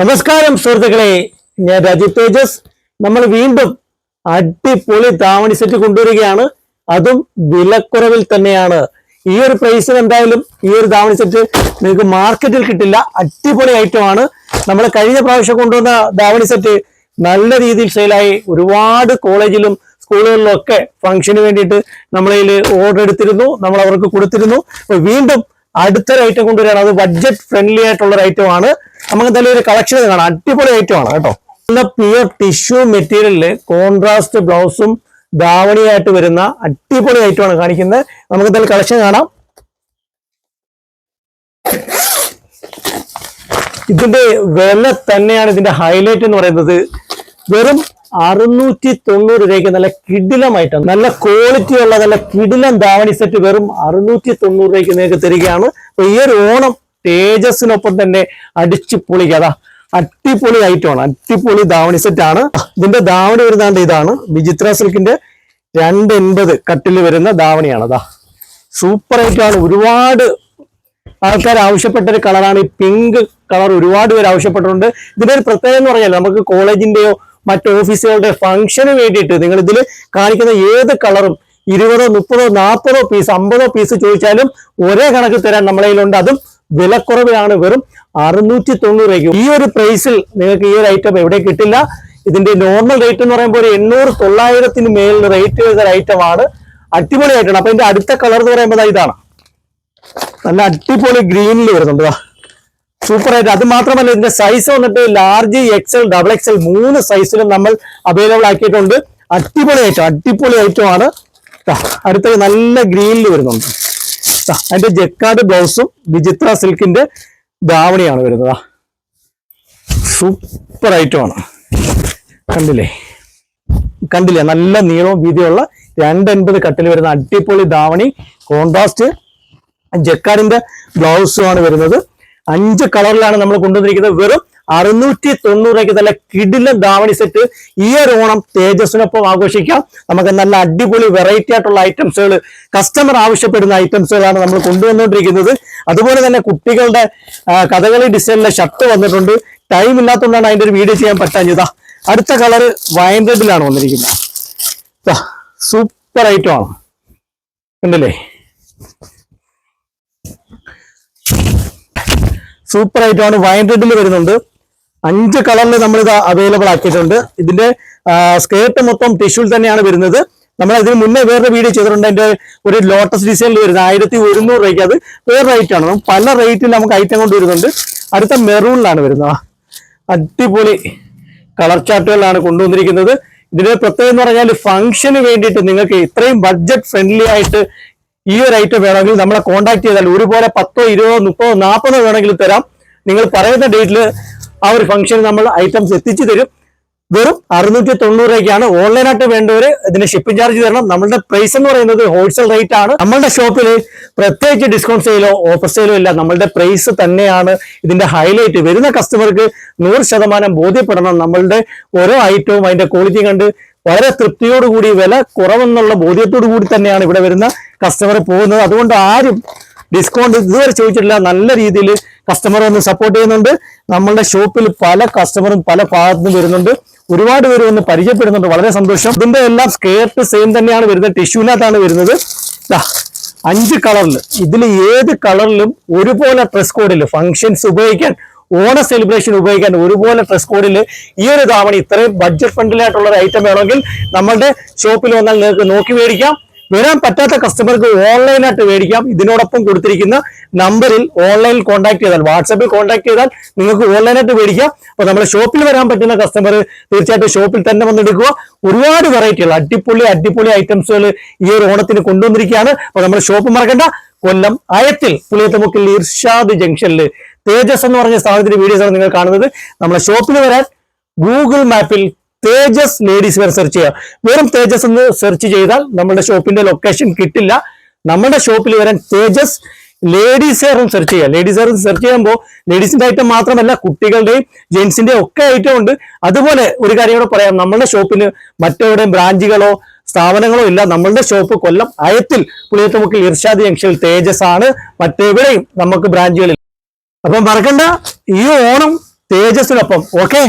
നമസ്കാരം സുഹൃത്തുക്കളെ. ഞാൻ രാജീവ് തേജസ്. നമ്മൾ വീണ്ടും അടിപൊളി താവണി സെറ്റ് കൊണ്ടുവരികയാണ്. അതും വിലക്കുറവിൽ തന്നെയാണ്. ഈ ഒരു പ്രൈസിന് എന്തായാലും ഈ ഒരു താവണി സെറ്റ് നിങ്ങൾക്ക് മാർക്കറ്റിൽ കിട്ടില്ല. അടിപൊളി ഐറ്റം ആണ്. നമ്മൾ കഴിഞ്ഞ പ്രാവശ്യം കൊണ്ടുവന്ന ധാവണി സെറ്റ് നല്ല രീതിയിൽ സെയിലായി ഒരുപാട് കോളേജിലും സ്കൂളുകളിലും ഒക്കെ ഫംഗ്ഷന് വേണ്ടിയിട്ട് നമ്മളതിൽ ഓർഡർ എടുത്തിരുന്നു. നമ്മൾ അവർക്ക് കൊടുത്തിരുന്നു. വീണ്ടും അടുത്തൊരു ഐറ്റം കൊണ്ടുവരികയാണ്. അത് ബഡ്ജറ്റ് ഫ്രണ്ട്ലി ആയിട്ടുള്ള ഒരു ഐറ്റം ആണ്. നമുക്ക് എന്തായാലും ഒരു കളക്ഷൻ കാണാം. അടിപൊളി ഐറ്റം ആണ് കേട്ടോ. നല്ല പ്യുവർ ടിഷ്യൂ മെറ്റീരിയലിൽ കോൺട്രാസ്റ്റ് ബ്ലൗസും ധാവണിയായിട്ട് വരുന്ന അടിപൊളി ഐറ്റം ആണ് കാണിക്കുന്നത്. നമുക്ക് എന്തായാലും കളക്ഷൻ കാണാം. ഇതിന്റെ വില തന്നെയാണ് ഇതിന്റെ ഹൈലൈറ്റ് എന്ന് പറയുന്നത് വെറും അറുന്നൂറ്റി തൊണ്ണൂറ് രൂപയ്ക്ക് നല്ല കിടിലമായിട്ടാണ് നല്ല ക്വാളിറ്റി ഉള്ള നല്ല കിടിലം ധാവണി സെറ്റ് വെറും അറുന്നൂറ്റി തൊണ്ണൂറ് രൂപയ്ക്ക് നിങ്ങൾക്ക് തരികയാണ്. അപ്പൊ ഈ ഒരു ഓണം തേജസ്സിനൊപ്പം തന്നെ അടിച്ചു കഥ അടിപൊളി ഐറ്റമാണ് അടിപൊളി ധാവണി സെറ്റ് ആണ്. ഇതിന്റെ ധാവണി വരുന്നാണ്ട് ഇതാണ്. വിചിത്ര സിൽക്കിന്റെ രണ്ട് എൺപത് കട്ടിൽ വരുന്ന ധാവണിയാണ്. അതാ സൂപ്പർ ഐറ്റമാണ് ഒരുപാട് ആൾക്കാർ ആവശ്യപ്പെട്ട ഒരു കളറാണ് ഈ പിങ്ക് കളർ ഒരുപാട് പേര് ആവശ്യപ്പെട്ടിട്ടുണ്ട്. ഇതിന്റെ ഒരു പ്രത്യേകത എന്ന് പറഞ്ഞാൽ നമുക്ക് കോളേജിന്റെയോ മറ്റു ഓഫീസുകളുടെ ഫംഗ്ഷന് വേണ്ടിയിട്ട് നിങ്ങൾ ഇതിൽ കാണിക്കുന്ന ഏത് കളറും ഇരുപതോ മുപ്പതോ നാൽപ്പതോ പീസ് അമ്പതോ പീസ് ചോദിച്ചാലും ഒരേ കണക്ക് തരാൻ നമ്മളെ കയ്യിലുണ്ട്. അതും വിലക്കുറവിലാണ് വെറും അറുന്നൂറ്റി തൊണ്ണൂറ് രൂപയ്ക്ക്. ഈ ഒരു പ്രൈസിൽ നിങ്ങൾക്ക് ഈ ഒരു ഐറ്റം എവിടെ കിട്ടില്ല. ഇതിന്റെ നോർമൽ റേറ്റ് എന്ന് പറയുമ്പോൾ ഒരു എണ്ണൂറ് തൊള്ളായിരത്തിന് മേളിൽ റേറ്റ് ചെയ്ത ഒരു ഐറ്റം ആണ്. അടിപൊളി ആയിട്ടാണ് അപ്പൊ ഇതിന്റെ അടുത്ത കളർ എന്ന് പറയുമ്പോൾ ഇതാണ്. നല്ല അടിപൊളി ഗ്രീനിൽ വരുന്നുണ്ട്. സൂപ്പർ ആയിട്ട്. അത് മാത്രമല്ല ഇതിന്റെ സൈസ് വന്നിട്ട് ലാർജ് എക്സൽ ഡബിൾ എക്സൽ മൂന്ന് സൈസിലും നമ്മൾ അവൈലബിൾ ആക്കിയിട്ടുണ്ട്. അടിപൊളി ഐറ്റം അടിപൊളി ഐറ്റം ആണ്. ദാ, അടുത്തത് നല്ല ഗ്രീനിൽ വരുന്നുണ്ട്. അതിന്റെ ജക്കാട് ബ്ലൗസും വിചിത്ര സിൽക്കിന്റെ ധാവണിയാണ് വരുന്നത്. സൂപ്പർ ഐറ്റം ആണ്. കണ്ടില്ലേ? കണ്ടില്ലേ? നല്ല നീളവും വീതിയുള്ള രണ്ടൻപത് കട്ടിൽ വരുന്ന അടിപൊളി ധാവണി കോൺട്രാസ്റ്റ് ജക്കാടിന്റെ ബ്ലൗസുമാണ് വരുന്നത്. അഞ്ച് കളറിലാണ് നമ്മൾ കൊണ്ടുവന്നിരിക്കുന്നത്. വെറും അറുന്നൂറ്റി തൊണ്ണൂറ് തന്നെ കിടിലൻ ധാവണി സെറ്റ് ഈ ഒരു ഓണം തേജസ്സിനൊപ്പം ആഘോഷിക്കാം. നമുക്ക് നല്ല അടിപൊളി വെറൈറ്റി ആയിട്ടുള്ള ഐറ്റംസുകൾ കസ്റ്റമർ ആവശ്യപ്പെടുന്ന ഐറ്റംസുകളാണ് നമ്മൾ കൊണ്ടുവന്നുകൊണ്ടിരിക്കുന്നത്. അതുപോലെ തന്നെ കുട്ടികളുടെ കഥകളി ഡിസൈനിലെ ഷർട്ട് വന്നിട്ടുണ്ട്. ടൈം ഇല്ലാത്തതുകൊണ്ടാണ് അതിന്റെ ഒരു വീഡിയോ ചെയ്യാൻ പറ്റാഞ്ഞതാ. അടുത്ത കളർ വൈൻ വന്നിരിക്കുന്നത്. സൂപ്പർ ഐറ്റം ആണ്. കണ്ടില്ലേ? സൂപ്പർ ഐറ്റമാണ് വൈൻ വരുന്നുണ്ട്. അഞ്ച് കളറിൽ നമ്മൾ ഇത് അവൈലബിൾ ആക്കിയിട്ടുണ്ട്. ഇതിന്റെ സ്കേർട്ട് മൊത്തം ടിഷ്യൂൽ തന്നെയാണ് വരുന്നത്. നമ്മൾ അതിന് മുന്നേ വേറൊരു വീഡിയോ ചെയ്തിട്ടുണ്ട്. അതിന്റെ ഒരു ലോട്ടസ് ഡിസൈനിൽ വരുന്നത്. ആയിരത്തി ഒരുന്നൂറ് രൂപയ്ക്ക് അത് വേറെ റേറ്റ് ആണ്. പല റേറ്റിൽ നമുക്ക് ഐറ്റം കൊണ്ട് വരുന്നുണ്ട്. അടുത്ത മെറൂണിലാണ് വരുന്നത്. അടിപൊളി കളർ ചാർട്ടുകളിലാണ് കൊണ്ടുവന്നിരിക്കുന്നത്. ഇതിന്റെ പ്രത്യേകത എന്ന് പറഞ്ഞാൽ ഫംഗ്ഷന് വേണ്ടിയിട്ട് നിങ്ങൾക്ക് ഇത്രയും ബഡ്ജറ്റ് ഫ്രണ്ട്ലി ആയിട്ട് ഈ ഒരു ഐറ്റം വേണമെങ്കിൽ നമ്മളെ കോൺടാക്ട് ചെയ്താൽ ഒരുപോലെ പത്തോ ഇരുപതോ മുപ്പതോ നാൽപ്പതോ വേണമെങ്കിൽ തരാം. നിങ്ങൾ പറയുന്ന ഡേറ്റിൽ ആ ഒരു ഫംഗ്ഷൻ നമ്മൾ ഐറ്റംസ് എത്തിച്ചു തരും. വെറും അറുന്നൂറ്റി തൊണ്ണൂറ് രൂപയ്ക്കാണ് ഓൺലൈനായിട്ട് വേണ്ടവര് ഇതിന് ഷിപ്പിംഗ് ചാർജ് തരണം. നമ്മളുടെ പ്രൈസ് എന്ന് പറയുന്നത് ഹോൾസെയിൽ റേറ്റ് ആണ്. നമ്മളുടെ ഷോപ്പിൽ പ്രത്യേകിച്ച് ഡിസ്കൗണ്ട് സെയിലോ ഓഫർ സെയിലോ ഇല്ല. നമ്മളുടെ പ്രൈസ് തന്നെയാണ് ഇതിന്റെ ഹൈലൈറ്റ് വരുന്ന കസ്റ്റമർക്ക് നൂറ് ശതമാനം ബോധ്യപ്പെടണം. നമ്മളുടെ ഓരോ ഐറ്റവും അതിന്റെ ക്വാളിറ്റി കണ്ട് വളരെ തൃപ്തിയോടുകൂടി വില കുറവെന്നുള്ള ബോധ്യത്തോടു കൂടി തന്നെയാണ് ഇവിടെ വരുന്ന കസ്റ്റമർ പോകുന്നത്. അതുകൊണ്ട് ആരും ഡിസ്കൗണ്ട് ഇതുവരെ ചോദിച്ചിട്ടില്ല. നല്ല രീതിയിൽ കസ്റ്റമർ വന്ന് സപ്പോർട്ട് ചെയ്യുന്നുണ്ട്. നമ്മളുടെ ഷോപ്പിൽ പല കസ്റ്റമറും പല ഭാഗത്തു നിന്ന് വരുന്നുണ്ട്. ഒരുപാട് പേര് വന്ന് പരിചയപ്പെടുന്നുണ്ട്. വളരെ സന്തോഷം. ഇതിന്റെ എല്ലാം സ്കേർട്ട് സെയിം തന്നെയാണ് വരുന്നത്. ടിഷ്യൂനകത്താണ് വരുന്നത്. അഞ്ച് കളറിൽ ഇതിൽ ഏത് കളറിലും ഒരുപോലെ ഡ്രസ് കോഡിൽ ഫംഗ്ഷൻസ് ഉപയോഗിക്കാൻ ഓണ സെലിബ്രേഷൻ ഉപയോഗിക്കാൻ ഒരുപോലെ ഡ്രസ് കോഡിൽ ഈ ഒരു ധാവണി ഇത്രയും ബഡ്ജറ്റ് ഫ്രണ്ട്ലി ആയിട്ടുള്ള ഒരു ഐറ്റം വേണമെങ്കിൽ നമ്മളുടെ ഷോപ്പിൽ വന്നാൽ നിങ്ങൾക്ക് നോക്കി മേടിക്കാം. വരാൻ പറ്റാത്ത കസ്റ്റമർക്ക് ഓൺലൈനായിട്ട് മേടിക്കാം. ഇതിനോടൊപ്പം കൊടുത്തിരിക്കുന്ന നമ്പറിൽ ഓൺലൈനിൽ കോൺടാക്ട് ചെയ്താൽ വാട്സാപ്പിൽ കോൺടാക്ട് ചെയ്താൽ നിങ്ങൾക്ക് ഓൺലൈനായിട്ട് മേടിക്കാം. അപ്പൊ നമ്മുടെ ഷോപ്പിൽ വരാൻ പറ്റുന്ന കസ്റ്റമർ തീർച്ചയായിട്ടും ഷോപ്പിൽ തന്നെ വന്നെടുക്കുക ഒരുപാട് വെറൈറ്റികൾ അടിപൊളി അടിപൊളി ഐറ്റംസുകൾ ഈ ഒരു ഓണത്തിന് കൊണ്ടുവന്നിരിക്കുകയാണ്. അപ്പൊ നമ്മുടെ ഷോപ്പ് മറക്കണ്ട. കൊല്ലം അയത്തിൽ പുളിയത്തമുക്കിൽ ഇർഷാദ് ജംഗ്ഷനിൽ തേജസ് എന്ന് പറഞ്ഞ വീഡിയോസ് ആണ് നിങ്ങൾ കാണുന്നത്. നമ്മുടെ ഷോപ്പിൽ വരാൻ ഗൂഗിൾ മാപ്പിൽ തേജസ് ലേഡീസ് വെയർ സെർച്ച് ചെയ്യുക. വെറും തേജസ് എന്ന് സെർച്ച് ചെയ്താൽ നമ്മുടെ ഷോപ്പിന്റെ ലൊക്കേഷൻ കിട്ടില്ല. നമ്മുടെ ഷോപ്പിൽ വരാൻ തേജസ് ലേഡീസ് വെയറും സെർച്ച് ചെയ്യുക. ലേഡീസ് വെയർ സെർച്ച് ചെയ്യുമ്പോൾ ലേഡീസിന്റെ ഐറ്റം മാത്രമല്ല കുട്ടികളുടെയും ജെന്റ്സിന്റെയും ഒക്കെ ഐറ്റം ഉണ്ട്. അതുപോലെ ഒരു കാര്യം കൂടെ പറയാം. നമ്മുടെ ഷോപ്പിന് മറ്റെവിടെയും ബ്രാഞ്ചുകളോ സ്ഥാപനങ്ങളോ ഇല്ല. നമ്മളുടെ ഷോപ്പ് കൊല്ലം അയത്തിൽ പുളിയത്തുമുക്കിൽ ഇർഷാദ് ജംഗ്ഷനിൽ തേജസ് ആണ്. മറ്റെവിടെയും നമുക്ക് ബ്രാഞ്ചുകളിൽ അപ്പം മറക്കണ്ട. ഈ ഓണം തേജസ്സിനൊപ്പം. ഓക്കെ